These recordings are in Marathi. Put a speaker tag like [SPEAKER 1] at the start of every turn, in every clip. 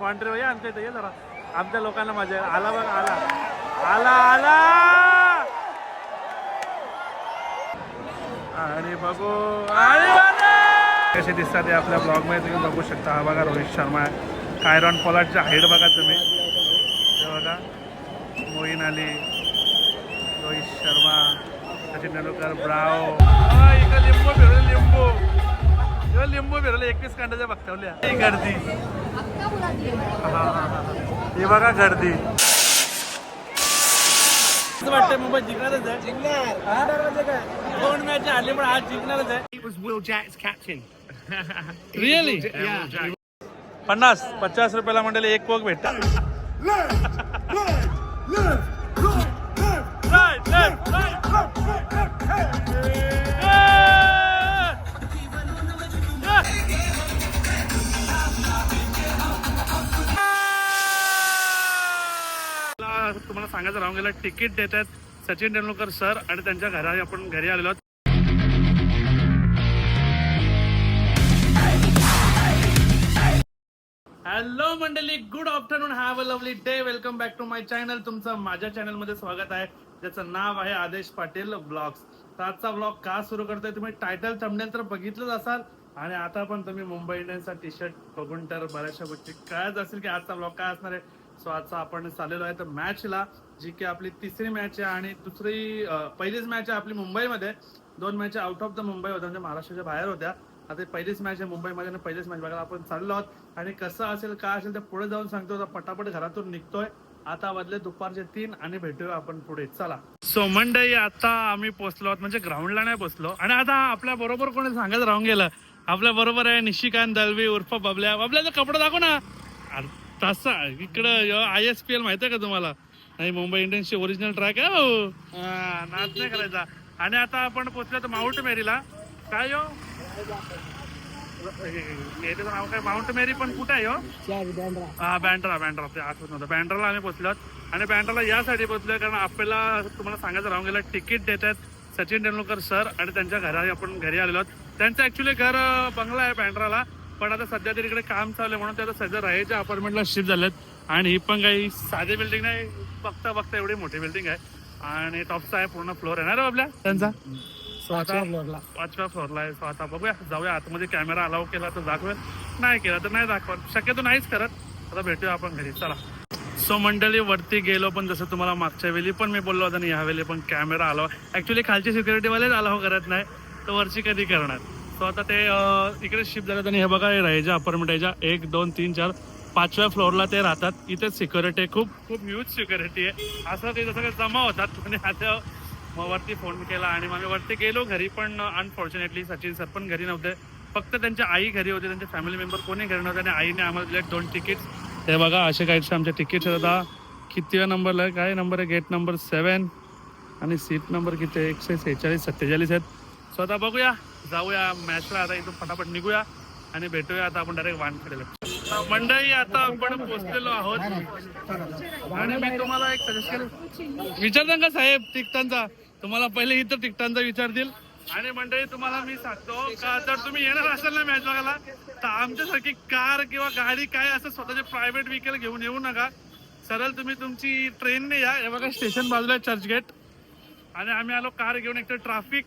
[SPEAKER 1] मॉन्ट्रे या आमच्या इथे ये जरा. आमच्या लोकांना मजा आहे आला बघ आला. आला आला! आणि बघू. आणि कसे दिसतात ते आपल्या ब्लॉगमध्ये तुम्ही बघू शकता. हा बघा रोहित शर्मा कायरॉन पोलाटच्या हाईट बघा तुम्ही. हे बघा. मोईन अली रोहित शर्मा सचिन तेंडुलकर ब्राव. हा, इकडे लिंबू फिरवले लिंबू. लिंबू फिरवले एकवीस कांड्याच्या बघतवल्या गर्दी. हा, बघा गर्दी. वाटतंय मुंबई जिंकणारच आहे. जिंकणार. दोन मॅच हरली पण आज जिंकणारच आहे.
[SPEAKER 2] It was Will Jack's captain.
[SPEAKER 1] Really
[SPEAKER 2] Yeah, Will Jack.
[SPEAKER 1] पन्नास पचास रुपयाला म्हणले एक कोक भेटतात. आपल्याला तिकीट देत आहेत सचिन तेंडुलकर सर आणि त्यांच्या घरा आपण घरी आलेलो आहोत. हॅलो मंडळी good afternoon have a lovely day welcome back to my channel तुमचं माझ्या चॅनलमध्ये स्वागत आहे. ज्याचं नाव आहे आदेश पाटील ब्लॉग्स तर आजचा ब्लॉग का सुरू करतोय? तुम्ही टायटल थंबनेल तर बघितलंच असाल. आणि आता पण तुम्ही मुंबई इंडियन्सचा टी शर्ट बघून तर बऱ्याचशा गोष्टी कळत असेल की आजचा ब्लॉग काय असणार आहे. सो आजचा आपण चाललेलो आहे तर मॅचला जी की आपली तिसरी मॅच आहे आणि दुसरी पहिलीच मॅच आहे आपली मुंबईमध्ये. दोन match out of the Mumbai होत्या म्हणजे महाराष्ट्राच्या बाहेर होत्या. आता पहिलीच मॅच आहे मुंबईमध्ये आणि पहिलीच मॅच बघायला आपण चाललो आहोत. आणि कसं असेल काय असेल ते पुढे जाऊन सांगतो. पटापट घरातून निघतोय. आता वाजले दुपारचे तीन आणि भेटूया आपण पुढे. चला. सो मंडई आता आम्ही पोहोचलो आहोत म्हणजे ग्राउंडला नाही पोहोचलो. आणि आता आपल्या बरोबर कोणी सांगत राहून गेलं. आपल्या बरोबर आहे निशिकांत दळवी उर्फ बबल्या. बबल्याचा कपडा दाखव ना. तसा इकडं आय एस पी एल माहिती आहे का तुम्हाला? नाही मुंबई इंडियन्सची ओरिजिनल ट्रॅक आहे हो हा, नाच नाही करायचा आणि आता आपण पोचलो तर माउंट मेरीला काय हो नाव काय माउंट मेरी पण कुठे आहे हो हा बँड्रा बँड्रा ते आठवत नव्हतं बँड्राला आम्ही पोहोचलो आणि बँड्राला यासाठी पोचलो कारण आपल्याला तुम्हाला सांगायचं राहून गेलं तिकीट देतात सचिन तेंडुलकर सर आणि त्यांच्या घरा आपण घरी आलेलो आहोत त्यांचं ऍक्च्युली घर बंगला आहे बँड्राला पण आता सध्या तरी इकडे काम चालू आहे म्हणून ते आता सध्या राहायच्या अपार्टमेंटला शिफ्ट झालेत आणि ही पण काही साधी बिल्डिंग नाही. बघता बघता एवढी मोठी बिल्डिंग आहे. आणि टॉपचा आहे पूर्ण फ्लोर आहे. ना रे आपल्या त्यांचा? पाचव्या फ्लोअरला आहे. सो आता बघूया. जाऊया. आतमध्ये कॅमेरा अलाव केला तर दाखवेल. नाही केला तर नाही दाखवत. शक्यतो नाहीच करत. आता भेटूया आपण घरी. चला. सो मंडळी वरती गेलो पण जसं तुम्हाला मागच्या वेळी पण मी बोललो होता आणि यावेळी पण कॅमेरा अलाव ऍक्च्युली खालचे सिक्युरिटीवालेच अलाव करत नाही. तर वरची कधी करणार? सो आता ते इकडे शिफ्ट झालेत आणि हे बघा हे राहायच्या अपार्टमेंट याच्या एक दोन तीन चार. पाचव्या फ्लोअरला ते राहतात. इथे सिक्युरिटी खूप खूप ह्यूज सिक्युरिटी आहे. असं ते जसं काही जमा होतात. आणि आता मग वरती फोन केला आणि मग वरती गेलो घरी पण अनफॉर्च्युनेटली सचिन सर पण घरी नव्हते. फक्त त्यांच्या आई घरी होते. त्यांचे फॅमिली मेंबर कोणी घरी नव्हते आणि आईने आम्हाला दिले दोन तिकीट हे बघा असे काहीचे आमच्या तिकीट आता. कितीव्या नंबरला आहे काय नंबर आहे? गेट नंबर सेवन आणि सीट नंबर किती आहे? एकशे सेहेचाळीस सत्तेचाळीस आहेत. सो आता बघूया. जाऊया. मॅचला आता इथून फटाफट निघूया. आणि भेटूया. आता आपण डायरेक्ट वानखेडेला. मंडळी आता आपण पोहोचलेलो आहोत. आणि मी तुम्हाला एक सजेस्ट केलं. का साहेब तिकटांचा तुम्हाला पहिले इथं तिकटांचा विचारतील आणि मंडळी तुम्हाला मी सांगतो का जर तुम्ही येणार असाल ना मॅच बघायला तर आमच्यासारखी कार किंवा गाडी काय असं स्वतःचे प्रायव्हेट व्हेकल घेऊन येऊ नका. सरळ तुम्ही तुमची ट्रेनने या. हे बघा स्टेशन बाजूला चर्चगेट आणि आम्ही आलो कार घेऊन एकतर ट्राफिक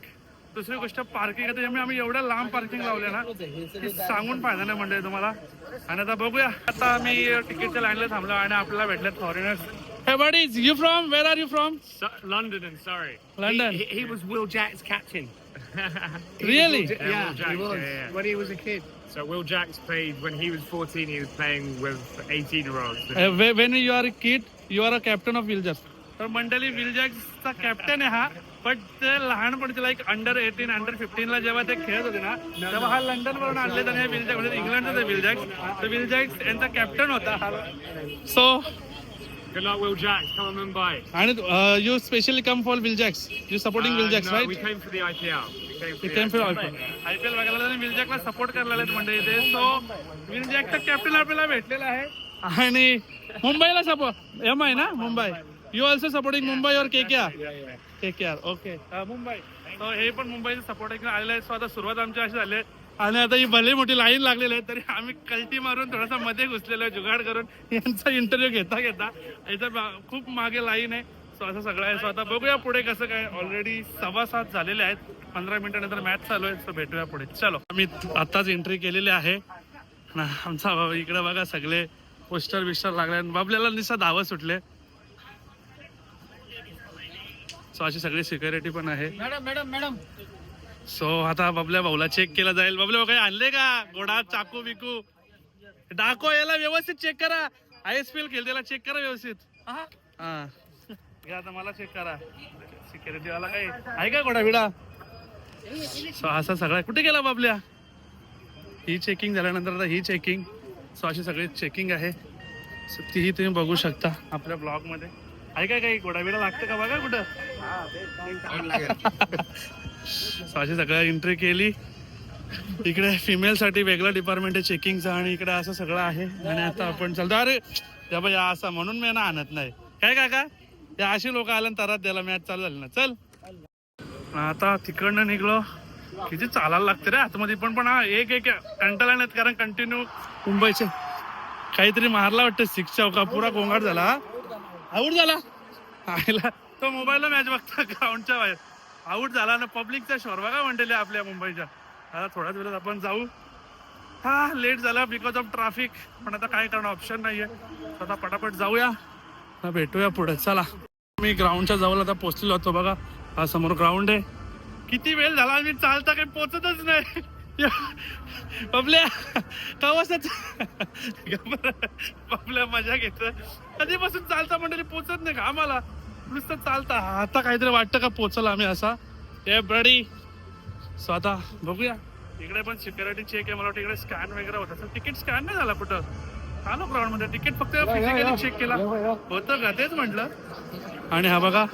[SPEAKER 1] दुसरी गोष्ट पार्किंग आहे त्याच्यामुळे आम्ही एवढ्या लांब पार्किंग लावले ना की सांगून फायदा नाही म्हणजे तुम्हाला आणि आता बघूया आता आम्ही तिकीटच्या लाईनला थांबलो आणि आपल्याला भेटले फॉरेनर्स हे buddies you from where are you from
[SPEAKER 2] So, London and sorry.
[SPEAKER 1] London.
[SPEAKER 2] He, he, he was Will Jack's captain.
[SPEAKER 1] Really?
[SPEAKER 2] Yeah,
[SPEAKER 3] Yeah,
[SPEAKER 2] Will Jack,
[SPEAKER 3] he was
[SPEAKER 2] yeah, yeah.
[SPEAKER 3] when he was a kid.
[SPEAKER 2] So Will Jack's played when he was 14. He was playing with 18 year olds.
[SPEAKER 1] When you are kid you are a captain of विलजॅक्स तर मंडळी विलजॅक्सचा कॅप्टन आहे हा पण ते लहानपणी लाईक अंडर एटीन अंडर फिफ्टीनला जेव्हा ते खेळत होते ना तेव्हा हा लंडन वरून आणले त्याने विलजॅक्स म्हणजे इंग्लंडचा ते विलजॅक्स तर विलजॅक्स यांचा कॅप्टन होता हा. So
[SPEAKER 2] Good luck, Will Jack. Come on Mumbai.
[SPEAKER 1] आणि you specially come for Will Jacks you supporting
[SPEAKER 2] Uh,
[SPEAKER 1] Will Jacks
[SPEAKER 2] no, we
[SPEAKER 1] right
[SPEAKER 2] came for the IPL. We came for
[SPEAKER 1] ते
[SPEAKER 2] the
[SPEAKER 1] कॅम्प
[SPEAKER 2] IPL.
[SPEAKER 1] आयपीएल बघायला आणि विलजॅकला सपोर्ट करायला लागलेत म्हणजे इथे. सो विलजॅकचा कॅप्टन आपल्याला भेटलेला आहे. आणि मुंबईला सपोर्ट एम आय ना? Mumbai you also supporting Mumbai और K K R K K R okay Mumbai हे पण मुंबईचे सपोर्ट आलेले आहे सो आता सुरुवात आमची अशी झाली आहे. आणि आता ही भले मोठी लाईन लागलेली आहे तरी आम्ही कल्टी मारून थोडासा मध्ये घुसलेलो आहे जुगाड करून. यांचा इंटरव्ह्यू घेता घेता याचा खूप मागे लाईन आहे. सो असं सगळं आहे. सो आता बघूया पुढे कसं काय ऑलरेडी सव्वा सात झालेले आहेत. पंधरा मिनिटानंतर मॅच चालू आहे. सो भेटूया पुढे. चलो. आम्ही आत्ताच एंट्री केलेली आहे. आमचा इकडे बघा सगळे. पोस्टर बिस्टर लागले. आणि बाबल्याला निसा धावं सुटले. सो अशी सगळी सिक्युरिटी पण आहे.
[SPEAKER 4] Madam madam madam.
[SPEAKER 1] सो आता बबल्या भाऊला चेक केला जाईल. बबल्या काही आणले का? घोडा चाकू बिकू? डाको याला व्यवस्थित चेक करा. आय एस पी एल खेळतेला चेक करा व्यवस्थित. हा. घ्या आता मला चेक करा. सिक्युरिटी वाला काही आहे का घोडा बिडा? सो असा सगळा कुठे गेला बाबल्या? ही चेकिंग झाल्यानंतर आता ही चेकिंग सो अशी सगळी चेकिंग आहे. सो तीही तुम्ही बघू शकता आपल्या ब्लॉगमध्ये. आहे काय काही घोडा बिडा लागतं का बघा कुठं? अशी सगळं एंट्री केली. इकडे फिमेल साठी वेगळं डिपार्टमेंट आहे चेकिंगचं आणि इकडे असं सगळं आहे. आणि आता आपण चालतो अरे त्या बाई असं म्हणून मी ना आणत नाही. काय काका या अशी लोक आल्या तरच द्यायला मॅच चालू झाली ना. चल. आता तिकडनं निघलो. किती चालायला लागते रे आतमध्ये पण पण हा एक एक कंटाळा नाहीत कारण कंटिन्यू मुंबईचे. काहीतरी मारला वाटतं सिक्स चौका पुरा गोंगाट झाला? आऊट झाला. आईला तो मोबाईलला मॅच बघता ग्राउंडच्या बाहेर. आऊट झाला ना पब्लिकचा शोर बघा म्हणतेले आपल्या मुंबईच्या. आता थोड्याच वेळात आपण जाऊ. हा लेट झाला बिकॉज ऑफ ट्रॅफिक पण आता काय करणं ऑप्शन नाहीये. आता पटापट जाऊया. भेटूया पुढे. चला. मी ग्राउंडच्या जवळ आता पोचलेलो होतो बघा. हा समोर ग्राउंड आहे. किती वेळ झाला मी चालता काही पोचतच नाही. पबल्या कवसाच पबल्या मजा घेत कधीपासून चालता मंडळी? पोचत नाही का आम्हाला? नुसतं चालता. आता काहीतरी वाटतं का पोचल आम्ही असा? ए बडी. सो आता बघूया. इकडे पण सिक्युरिटी चेक आहे. मला वाटतं इकडे स्कॅन वगैरे होत. असेल. तिकीट स्कॅन नाही झाला कुठं? आलो ग्राउंडमध्ये. तिकीट फक्त फिजिकली चेक केला. होतं का? तेच म्हटलं. आणि हा बघा.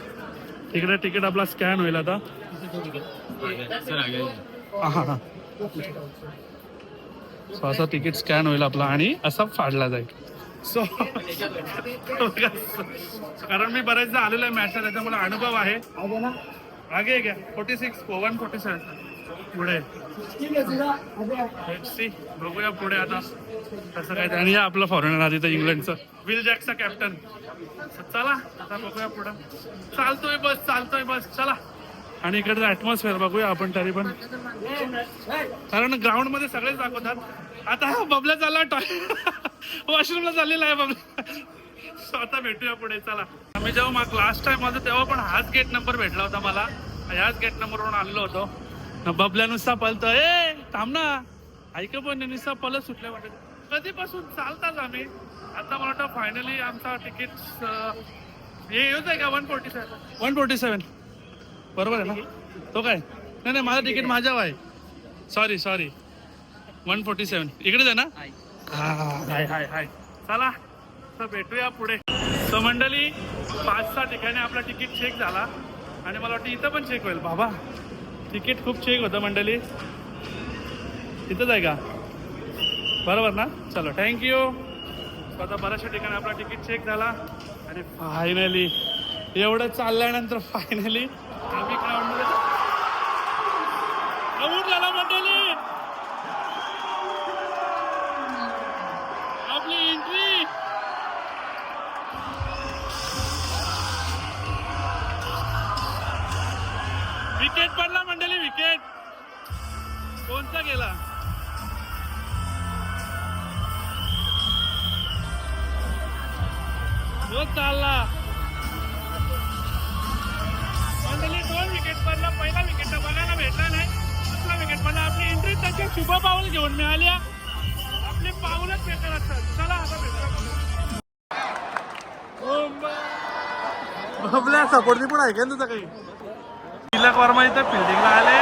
[SPEAKER 1] इकडे तिकीट आपला स्कॅन होईल आता. हा, हा. सो असा तिकीट स्कॅन होईल आपला आणि असा फाडला जाईल. सो कारण मी बऱ्याचदा आलेलो आहे मॅचला त्याच्यामुळे अनुभव आहे. आगे घ्या. Forty six one forty seven पुढे see. बघूया पुढे आता कसं काय. आणि या आपलं फॉरेनर आधी तर इंग्लंडचं. विल जॅकचा कॅप्टन चला आता बघूया पुढं. चालतोय बस चालतोय बस. चला. आणि इकडचं ऍटमॉस्फिअर बघूया आपण तरी पण. कारण ग्राउंडमध्ये सगळेच दाखवतात. आता हा बबल्या चालला वॉशरूमला चाललेला आहे बबला. स्वतः आता भेटूया पुढे चला. आम्ही जेव्हा मग लास्ट टाइम माझं तेव्हा पण हाच गेट नंबर भेटला होता मला. ह्याच गेट नंबरवरून आणलो होतो. बबल्या नुसता पलतो ए थांब ना. ऐक पण नुसता पलत सुटल्या वाटत कधीपासून चालताच आम्ही. आता मला वाटतं फायनली आमचा तिकीट हे येऊच आहे का? One forty seven one forty seven बरोबर आहे ना? तो काय? नाही नाही माझं तिकीट माझ्यावर आहे. Sorry sorry one forty seven इकडेच आहे ना हा हाय हाय हाय चला तर भेटूया पुढे. तर मंडळी पाच सहा ठिकाणी आपला तिकीट चेक झाला. आणि मला वाटतं इथं पण चेक होईल. बाबा तिकीट खूप चेक होतं मंडळी. इथंच आहे का? बरोबर ना? चलो थँक्यू आता बऱ्याचशा ठिकाणी आपला तिकीट चेक झाला. आणि फायनली एवढं चालल्यानंतर फायनली आम्ही ग्राउंडमध्ये आऊट झाला मंडळी? आपली एंट्री विकेट पडला मंडळी विकेट कोणता गेला? चालला. मंडळी दोन विकेट पडला पहिला विकेट बघायला भेटला नाही. दुसरा विकेट पडला आपली एंट्री त्याची शुभ पाऊल घेऊन मिळाली आपले पाऊलच बेकार असतात चला आता भेटूया. आपल्या सपोर्टची पण आहे का तुझं काही? तिलक वर्मा इथं फिल्डिंगला आले.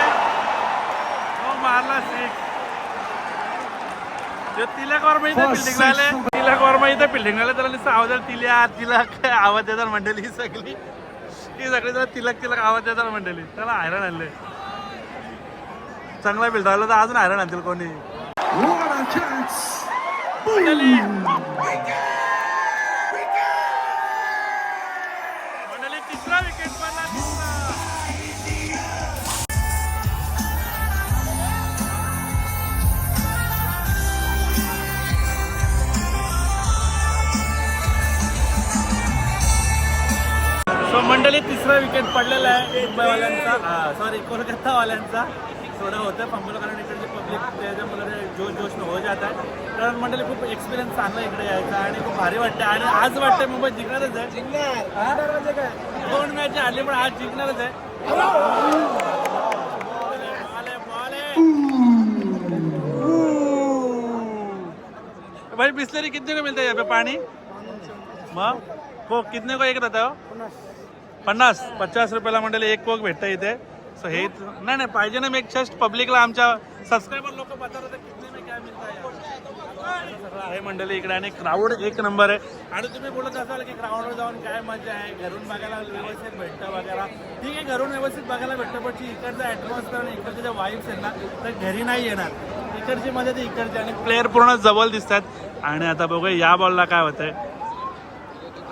[SPEAKER 1] तो मारला सिक्स तिलक वर्मा इथं फिल्डिंगला आले. तिलक वर्मा इथं फिल्डिंगला आले त्याला नुसतं आवाज तिल्या तिलक आवाज देतात मंडळी सगळी. ती सगळी जरा तिलक तिलक आवाज देतात मंडळी. त्याला हैराण आणले चांगला फिल्ड राहिला तर अजून हैराण आणतील कोणी. मंडळी विकेट पडलेला आहे मुंबईवाल्यांचा सॉरी कोलकातावाल्यांचा. थोडा होतं फंबल कारण इकडचे पब्लिक त्याच्यामुळे जोश जोश हो जात आहे कारण मंडळी खूप एक्सपिरियन्स चांगला इकडे यायचा आणि खूप भारी वाटतं आणि आज वाटतं मुंबई जिंकणारच आहे. दोन मॅच आली पण आज जिंकणारच आहे. भाई बिस्लरी कितने को मिलता है यहाँ पे पानी? मग? को कितने को एक रहता है हो? पन्नास पचास रुपयाला मंडळी एक कोक भेटतं इथे. सो हे नाही नाही पाहिजे ना मी एक जस्ट पब्लिकला आमच्या सबस्क्रायबर लोक बता सगळं आहे मंडळी इकडे आणि क्राऊड एक नंबर आहे. आणि तुम्ही बोलत असाल की ग्राउंडवर जाऊन काय मजा आहे घरून बघायला व्यवस्थित भेटतं वगैरे ठीक आहे घरून व्यवस्थित बघायला भेटतं पण जी इकडचं ॲटमॉस्फिअर आणि इकडचे जे वाईब्स आहेत ना तर घरी नाही येणार. इकडची मजा ती इकडची आणि प्लेअर पूर्ण जवळ दिसतात. आणि आता बघूया या बॉलला काय होतंय.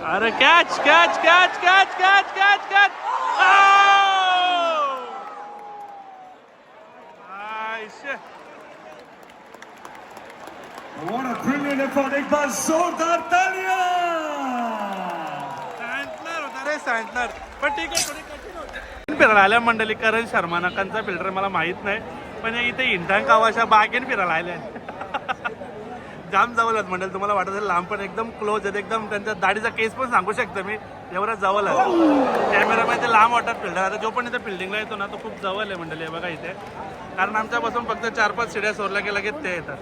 [SPEAKER 1] अरे catch catch catch catch catch catch catch
[SPEAKER 5] What a brilliant effort. एक बार जोरदार तालियां
[SPEAKER 1] सँटनर होता रे सँटनर पण ठीक आहे थोडी कठीण होते. फिरायला आल्या मंडळी करण शर्मा नकांचा फिल्टर मला माहीत नाही. पण इथे इंटन कावाच्या बागेन फिरायला आले जाम जवळ आहेत म्हणजे तुम्हाला वाटत असेल लांब पण एकदम क्लोज आहेत एकदम त्यांच्या दाढीचा केस पण सांगू शकतो मी एवढा जवळ आहे कॅमेरामध्ये ते लांब वाटत फिल्डर आता जो पण इथे फिल्डिंगला येतो ना तो खूप जवळ आहे मंडळी बघा इथे. कारण आमच्यापासून फक्त चार पाच शिड्या सोडल्या की लगेच ते येतात.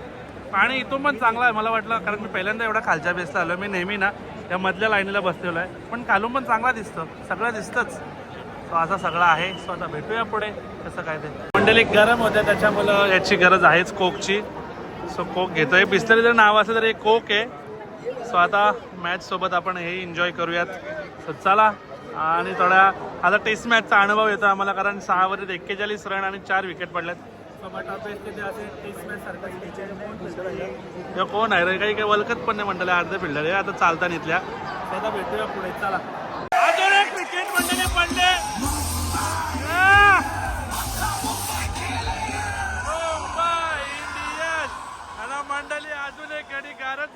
[SPEAKER 1] पाणी इथून पण चांगला आहे मला वाटलं कारण मी पहिल्यांदा एवढा खालच्या बेसला आलो मी नेहमी ना त्या मधल्या लाईनीला बसलेलो आहे. पण खालून पण चांगला दिसतं सगळं दिसतंच. सो असा सगळा आहे. सो आता भेटूया पुढे कसं काय ते. मंडळी गरम होत्या त्याच्यामुळं याची गरज आहेच कोकची सो कोक घेतोय बिस्लरी जर नाव असं तर एक कोक आहे सो आता मॅच सोबत आपण हे एन्जॉय करूयात सो चला आणि थोड्या आता टेस्ट मॅचचा अनुभव येतो आम्हाला कारण सहा वरीत एक्केचाळीस रन आणि चार विकेट पडल्यात मॅच कोण आहे रे काही काही वलकत पण नाही म्हणताले अर्धे फिल्डर आहे आता चालता इथल्या आता भेटूया पुढे चला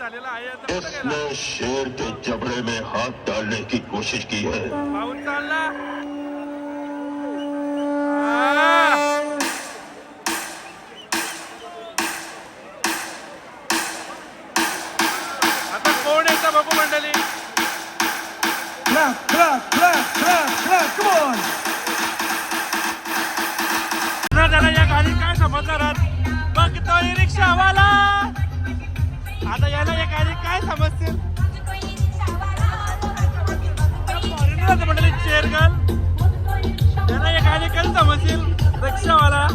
[SPEAKER 1] झालेला आहे?
[SPEAKER 6] इसने शेर के जबड़े में हाथ डालने की कोशिश की है
[SPEAKER 1] चालला! आता कोण येतं बघू मंडळी
[SPEAKER 5] Clap, clap, clap, clap, clap. Come on.
[SPEAKER 1] ना त्याला या गाडी काय समजणार आहात? बघतोय रिक्षावाला आता याला या गाडी काय समजतील? फॉरेनर मंडळी चेअर गर्ल याला या गाडी काय समजतील? रिक्षावाला.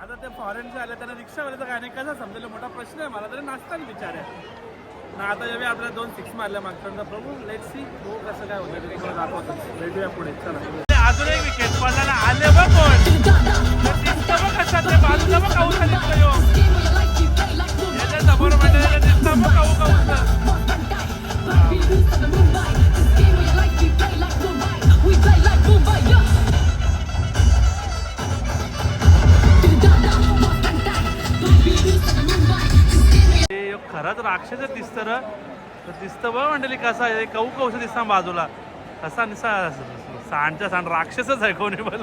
[SPEAKER 1] आता ते फॉरेनचे आले त्यांना रिक्षावाल्याचं गाणे कसं समजेल? मोठा प्रश्न आहे मला तरी नाचताना विचार आहे. ना आता जेव्हा आपल्या दोन सिक्स मारल्या मागच्या प्रभू लेट सी हो कसं काय होतं ते तुम्हाला दाखवतो. भेटूया पुढे. चला. अजून एक विकेट पडला आले बघ कोण. दिसतं बघ कसं ते बाजूला बघ काऊ दिसतं यो. याच्या समोर म्हणजे दिसतं बघ काऊ काऊ हे खरंच राक्षस दिसतं र. दिसतं बघ मंडळी कसा आहे. कऊ कौस दिसता बाजूला. कसा निसा सांडच्या सांड राक्षसच आहे कोणी बोल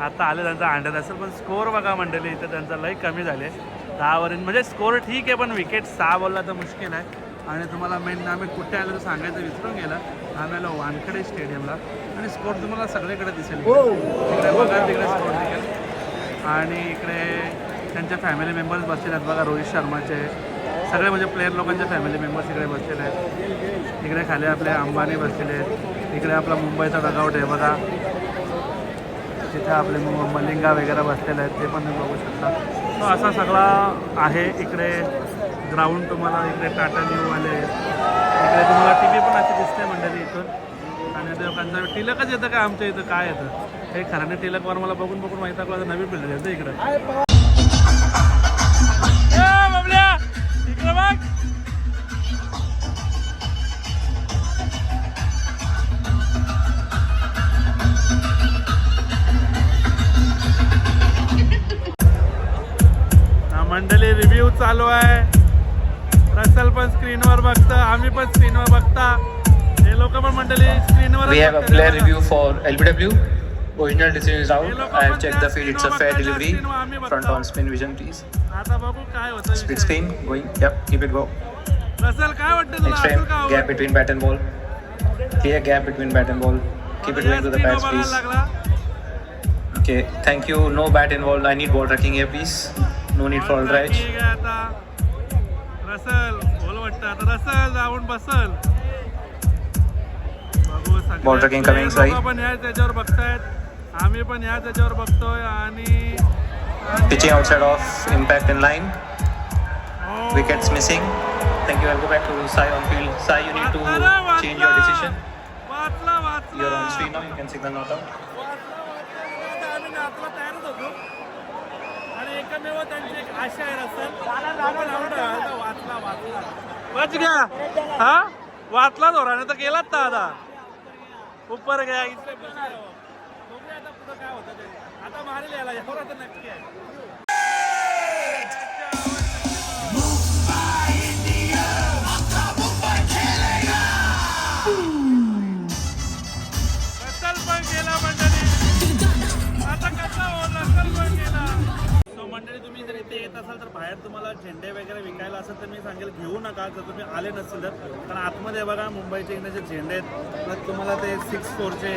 [SPEAKER 1] आता आले त्यांचा अंड्यात असेल पण स्कोअर बघा मंडळी इथं त्यांचा लय कमी झाले. दहा वरील म्हणजे स्कोअर ठीक आहे पण विकेट सहा बॉलला तर मुश्किल आहे. आणि तुम्हाला मेन आम्ही कुठे आलो तर सांगायचं विसरून गेलं. आम्ही आलो वानखेडे स्टेडियमला आणि स्कोअर तुम्हाला सगळीकडे दिसेल. इकडे बघा तिकडे स्कोअर दिसेल आणि इकडे त्यांचे फॅमिली मेंबर्स बसलेले आहेत बघा रोहित शर्माचे. सगळे म्हणजे प्लेअर लोकांचे फॅमिली मेंबर्स इकडे बसलेले आहेत. इकडे खाली आपले अंबानी बसलेले आहेत. इकडे आपला मुंबईचा डगआउट आहे बघा. तिथे आपले मलिंगा वगैरे बसलेले आहेत ते पण तुम्ही बघू शकता. तो असा सगळा आहे इकडे. ग्राउंड तुम्हाला इकडे टाटा न्यूवाले इकडे तुम्हाला टी व्ही पण अशी दिसते मंडळी इथून. आणि ते लोकांचं टिलकच येतं का? आमच्या इथं काय येतं? हे खराने टिलकवर मला बघून बघून माहिती आहे नवीन बिल्डिंग येतं इकडं?
[SPEAKER 7] have a player review for LBW. Original decision is out. I have checked the feed. It's a fair delivery. Front on spin vision, please.
[SPEAKER 1] आता बघू काय होतं
[SPEAKER 7] Split
[SPEAKER 1] विषय.
[SPEAKER 7] screen going. Yep, keep it go.
[SPEAKER 1] Russell काय वाटतं तुला
[SPEAKER 7] Next
[SPEAKER 1] असेल
[SPEAKER 7] frame,
[SPEAKER 1] का
[SPEAKER 7] gap between bat and ball. Clear gap between bat and ball. Keep it going to the bats, please.
[SPEAKER 1] लागला
[SPEAKER 7] Okay, thank you. No bat involved. I need ball tracking here, please. No need for all right.
[SPEAKER 1] ठीक आहे आता रसल बोल वाटतं आता रसल जाऊन बसल
[SPEAKER 7] tracking coming
[SPEAKER 1] लोकं
[SPEAKER 7] side.
[SPEAKER 1] पण ह्याच याच्यावर बघतायत आम्ही पण ह्याच याच्यावर बघतोय आणि
[SPEAKER 7] of impact in line.
[SPEAKER 1] Oh.
[SPEAKER 7] Wickets missing. Thank you. I'll go back to Sai on field. Sai, you need to
[SPEAKER 1] वाचला,
[SPEAKER 7] change your
[SPEAKER 1] वाचला. वाचला
[SPEAKER 7] not out.
[SPEAKER 1] वाचला, वाचला. आता आम्ही नाचला तयारच होतो आणि एकमेव त्यांची एक आशा आहे रसल वाचला वाचला वाच गया हा वाचला धोराने तर गेलाच ना आता उपर गया इथे बसून राहावं. हो। बघूया आता पुढं काय होतं ते आता मारेल याला एवढा तर नक्की आहे मंडळी तुम्ही जर इथे येत असाल तर बाहेर तुम्हाला झेंडे वगैरे विकायला असेल तर मी सांगेल घेऊ नका. जर तुम्ही आले नसतील तर. कारण आतमध्ये बघा मुंबईचे इकडे जे झेंडे आहेत प्लस तुम्हाला ते सिक्स फोरचे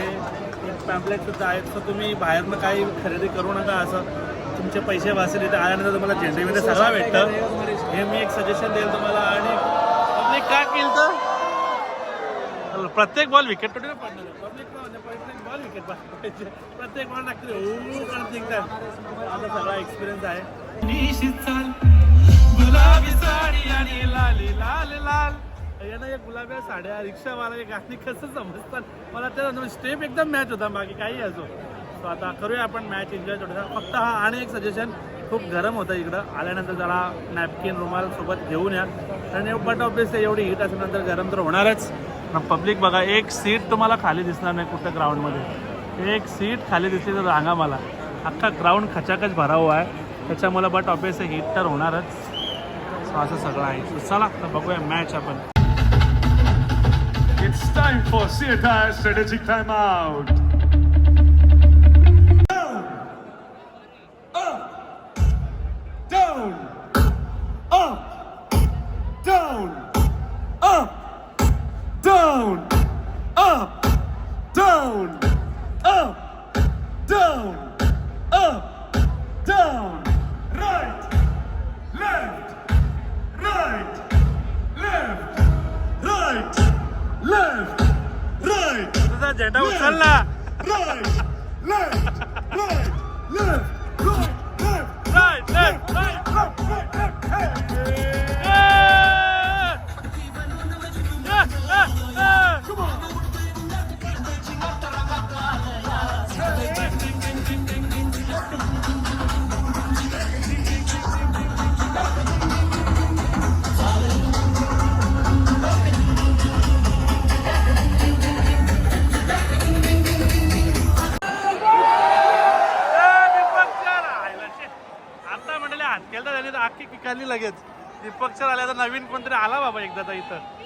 [SPEAKER 1] पॅम्पलेट सुद्धा आहेत. तर तुम्ही बाहेरनं काही खरेदी करू नका असं. तुमचे पैसे वाचले इथे आल्यानंतर तुम्हाला झेंडेमध्ये सगळं भेटतं. हे मी एक सजेशन देईल तुम्हाला. आणि काय केलं तर प्रत्येक बॉल विकेट पडणार पब्लिक प्रत्येक बॉल विकेट पाहिजे. प्रत्येक बॉल टाकते हो करत निघतात आता सगळा एक्सपिरियन्स आहे. निशित चाल गुलाबी साडी आणि लाली लाल लाल. यांना या गुलाबी साड्या रिक्षावाला हे गाणी कसं समजतात. मला त्या स्टेप एकदम मॅच होता. बाकी काही असो सो आता करूया आपण मॅच एन्जॉय थोडासा. फक्त हा आणि एक सजेशन खूप गरम होतं इकडं. आल्यानंतर जरा नॅपकिन रुमाल सोबत घेऊन या. आणि बट ऑब्वियस एवढी हीट असल्यानंतर गरम तर होणारच. पब्लिक बघा एक सीट तुम्हाला खाली दिसणार नाही कुठं ग्राउंडमध्ये एक सीट खाली दिसली तर सांगा मला. अख्खा ग्राउंड खचाखच भरा हुआ आहे. त्याच्यामुळे बट ऑबियस हीट तर होणारच. असं सगळं आहे. चला तर बघूया मॅच आपण.
[SPEAKER 5] It's time for Sirtar strategic timeout.
[SPEAKER 1] लगेच. दीपक सर आल्या तर नवीन कोणतरी आला बाबा एकदा तर इथं.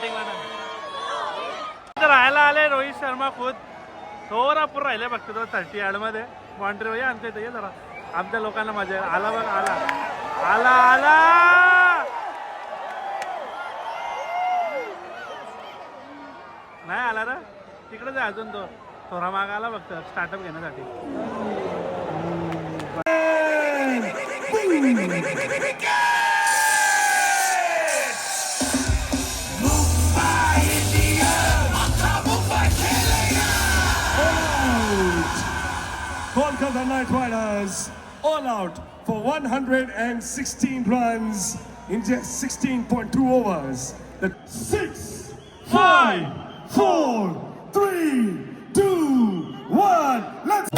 [SPEAKER 1] बॅटिंग राहायला आले रोहित शर्मा खुद. थोरापूर राहिले बघतो तो थर्टी मध्ये. बाउंड्री या आमच्या इथे ये जरा. आमच्या लोकांना मजा आला बघ आला. आला आला! नाही आला रे. तिकडेच आहे अजून तो. थोडा माग आला बघतो स्टार्टअप घेण्यासाठी.
[SPEAKER 5] Kolkata Knight Riders all out for 116 runs in just 16.2 overs. The six, five, four, three, two, one. Let's.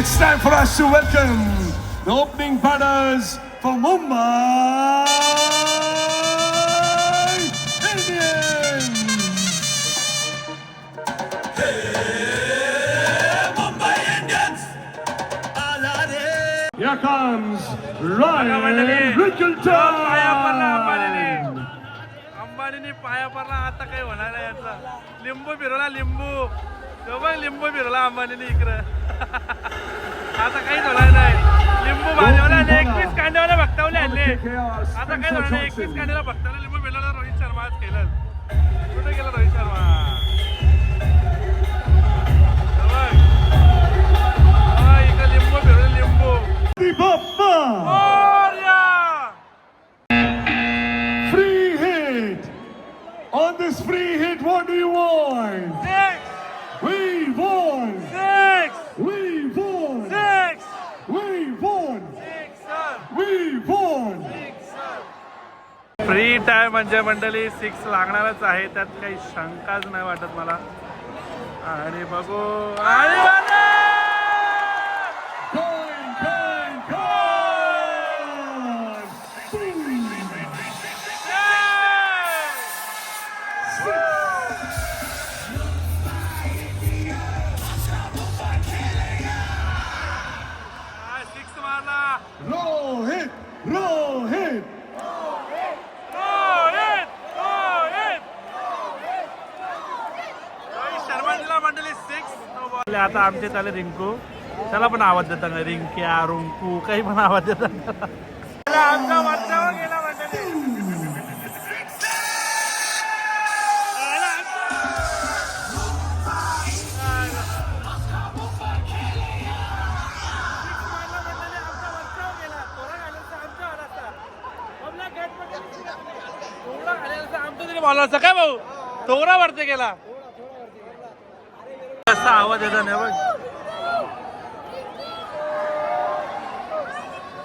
[SPEAKER 5] It's time for us to welcome the opening batters for Mumbai Indians. Here comes Ryan
[SPEAKER 1] पाया पडला अंबानीने
[SPEAKER 5] Rickelton.
[SPEAKER 1] अंबानीने पाया पडला आता काही होणार नाही यांचा लिंबू फिरवला लिंबू तो बघ लिंबू फिरवला अंबानीने इकडं आता काही होणार नाही. लिंबू भाजवला आणि एकवीस कांड्यावाला भक्तावले आणले. आता काय होणार नाही. एकवीस कांद्याला भक्तावला लिंबू फिरवला रोहित शर्मा आज केलं. कुठे गेला रोहित शर्मा? मंडळी सिक्स लागणारच आहे. त्यात काही शंकाच नाही वाटत मला. आणि बघू. सिक्स आता आमचे चाले रिंकू. त्याला पण आवाज देतात रिंक्या रुंकू काही पण आवाज देतात आमचा वरच्यावर गेला काय भाऊ? थोडा वरते गेला. कसा आवाज येतो ना बघ.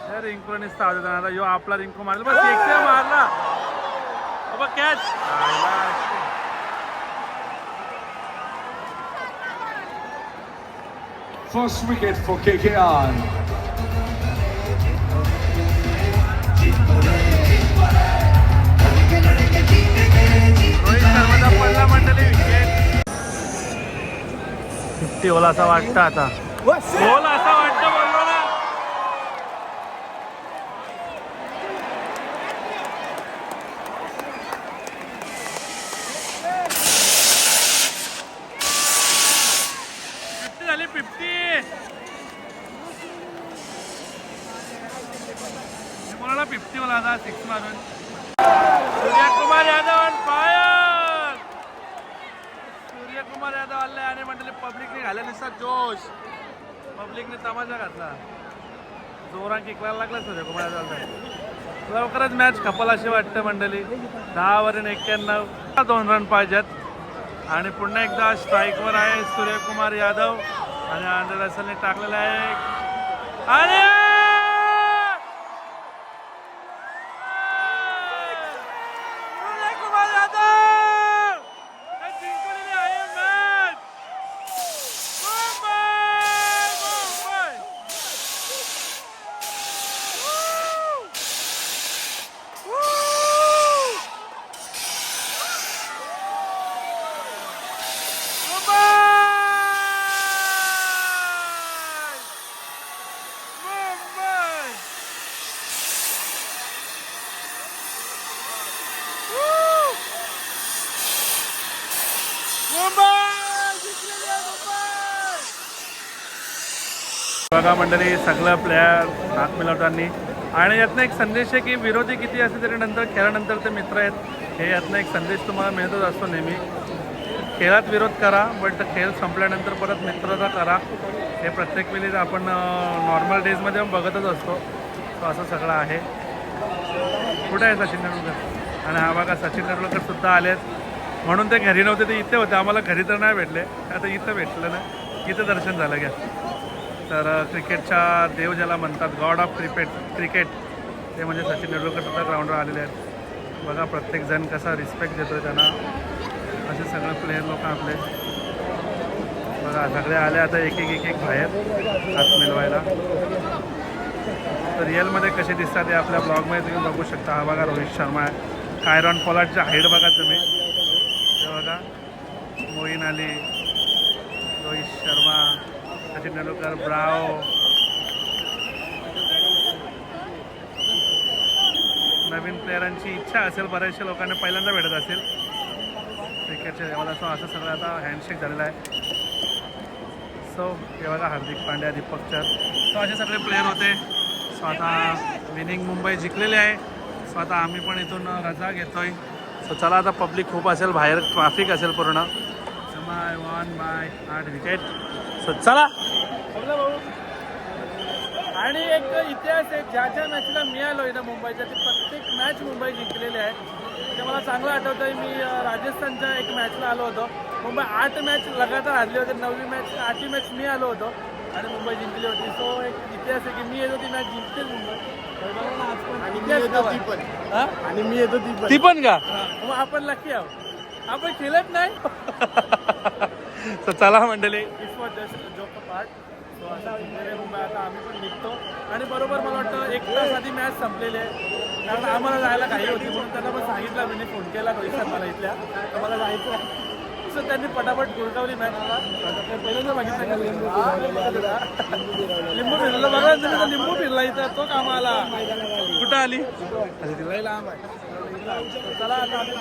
[SPEAKER 1] हे रिंकूने आवाज येतो आता यो आपला रिंकू मारला. बस एक मारला. बघ catch
[SPEAKER 5] First wicket for KKR.
[SPEAKER 1] Fifty ओला असा वाटतं आता. बोल असा वाटतं बोललो ना फिफ्टी झाली फिफ्टी कोणाला फिफ्टी मला आता सिक्स मारून सूर्यकुमार यादव आणि फायर सूर्यकुमार यादव आले आणि म्हटले पब्लिकने घाल्या नुसता जोश पब्लिकने तमाशा घातला जोरात किकवायला लागला सूर्यकुमार यादव लवकरच अशी वाटतं मंडळी. दहा वरून एक्क्याण्णव दोन रन पाहिजेत. आणि पुन्हा एकदा स्ट्राईकवर आहे सूर्यकुमार यादव. आणि आंध्र रसलने टाकलेला आहे. आणि सगळं प्लेयर हात मिळवताना. आणि यातनं एक संदेश आहे की विरोधी किती असले तरी नंतर खेळानंतर ते मित्र आहेत. हे यातनं एक संदेश तुम्हाला मिळतच असतो नेहमी. खेळात विरोध करा बट खेळ संपल्यानंतर परत मित्रता करा. हे प्रत्येक वेळी आपण नॉर्मल डेजमध्ये पण बघतच असतो. तो असं सगळं आहे. कुठे आहे सचिन तेंडुलकर? आणि हा बघा सचिन तेंडुलकर सुद्धा आलेत म्हणून ते घरी नव्हते ते इथे होते. आम्हाला घरी तर नाही भेटले. आता इथं भेटलं ना. इथं दर्शन झालं घ्या. तर क्रिकेटच्या देव ज्याला म्हणतात गॉड ऑफ क्रिकेट क्रिकेट ते म्हणजे सचिन तेंडुलकर सुद्धा ग्राउंडवर आलेले आहेत. बघा प्रत्येकजण कसा रिस्पेक्ट देतो त्यांना. असे सगळे प्लेयर लोक आपले. बघा सगळे आले आता एक एक एक एक बाहेर हात मिळवायला तर रिअलमध्ये कसे दिसतात ते आपल्या ब्लॉगमध्ये तुम्ही बघू शकता. हा बघा रोहित शर्मा आहे. कायरॉन पोलाटच्या हाईट बघा तुम्ही. ते बघा मोईन अली रोहित शर्मा. सचिन तेंडुलकर ब्राव. नवीन प्लेयरांची इच्छा असेल बऱ्याचशा लोकांना पहिल्यांदा भेटत असेल. क्रिकेटच्या देवाला असं असं सगळं आता हँडशेक झालेलं आहे. सो हे बघा हार्दिक पांड्या दीपक चर सो असे सगळे प्लेयर होते. सो आता विनिंग मुंबई जिंकलेली आहे. सो आता आम्ही पण इथून रजा घेतोय. सो चला आता पब्लिक खूप असेल बाहेर ट्रॅफिक असेल पूर्ण. माय वन बाय आठ विकेट सो चला. आणि एक इतिहास आहे ज्या ज्या मॅचला मी आलो इथं मुंबईच्या ते प्रत्येक मॅच मुंबई जिंकलेली आहे. ते मला चांगलं आठवतं आहे मी राजस्थानच्या एक मॅचला आलो होतो. मुंबई आठ मॅच लगातार हरली होती नववी मॅच आठवी मॅच मी आलो होतो आणि मुंबई जिंकली होती. सो एक इतिहास आहे की मी येतो ती मॅच जिंकतेच मुंबई. आणि
[SPEAKER 8] आणि मी येतो ती पण.
[SPEAKER 1] ती पण का? मग आपण लकी आहोत. आपण खेळत नाही. चला मंडळी. It's was just joke part so आता मुंबई. आता आम्ही पण आणि बरोबर मला वाटतं एक तास आधी मॅच संपलेली आहे. कारण आम्हाला जायला काही होती म्हणून त्यांना पण सांगितलं मी फोन केला रोहित मला इथल्या. तर मला जायचं आहे. सर त्यांनी पटापट गुरटवली मॅच मला. पहिल्यांदा बघितलं लिंबू लिंबू फिरलं बघा तुम्ही लिंबू फिरला इथं. तो कामाला कुठं आली?
[SPEAKER 8] लांब आहे
[SPEAKER 1] चला आता आम्ही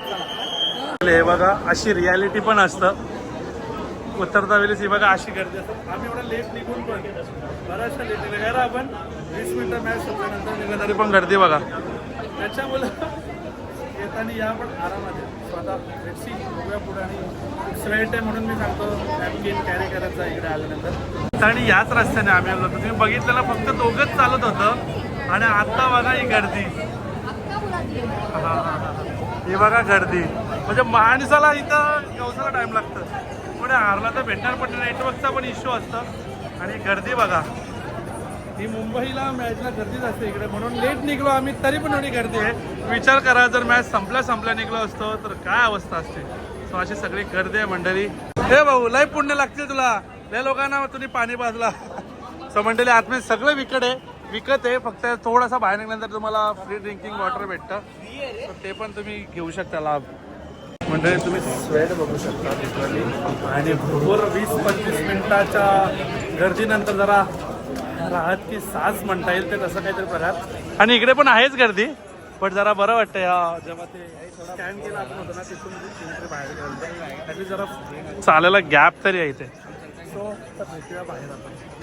[SPEAKER 1] चला. हे बघा अशी रियालिटी पण असतं. उतरता वेळेस ही बघा अशी गर्दी असते. आम्ही एवढा लेट निघून पण बऱ्याचशा लेट निघायला आपण वीस मिनिटं मॅच संपल्यानंतर निघा तरी पण गर्दी बघा. त्याच्यामुळं येताना या पण आरामात स्वतः रेटसी बघूया पुढे आणि स्वेट आहे म्हणून मी सांगतो नॅपकिन कॅरी करत जा इकडे आल्यानंतर. आणि याच रस्त्याने आम्ही आलो होतो. तुम्ही बघितलेलं फक्त दोघंच चालत होतं. आणि आता बघा ही गर्दी. हा, हा, हा. ही. बघा गर्दी. म्हणजे माणसाला इथं गवसाला टाइम लागतं. पुढे हारला तर भेटणार पण नेटवर्कचा पण इश्यू असतं. आणि गर्दी बघा. ही मुंबईला मॅचला गर्दीच असते इकडे. म्हणून लेट निघलो आम्ही तरी पण एवढी गर्दी आहे. विचार करा जर मॅच संपल्या संपल्या निघलो असतो तर काय अवस्था असते? सो अशी सगळी गर्दी आहे मंडळी. हे भाऊ लय पुण्य लागतील तुला. लय लोकांना तुम्ही पाणी पाजला. सो मंडळी आतमध्ये सगळं विकत आहे. विकत आहे फक्त थोडासा बाहेर निघल्यानंतर तुम्हाला फ्री ड्रिंकिंग वॉटर भेटतं. ते पण तुम्ही घेऊ शकता लाभ. म्हणजे तुम्ही स्वेट बघू शकता लिटरली आणि भरपूर वीस पंचवीस मिनिटाच्या गर्दीनंतर जरा राहत की साज म्हणता येईल ते तसं काहीतरी प्रकार आणि इकडे पण आहेच गर्दी पण जरा बरं वाटतं या जेव्हा ते स्कॅन केलं आपण होतं ना तिथून बाहेर गेलं ॲटलीस्ट जरा चालायला गॅप तरी आहे इथे. सो भेटूया बाहेर आपण.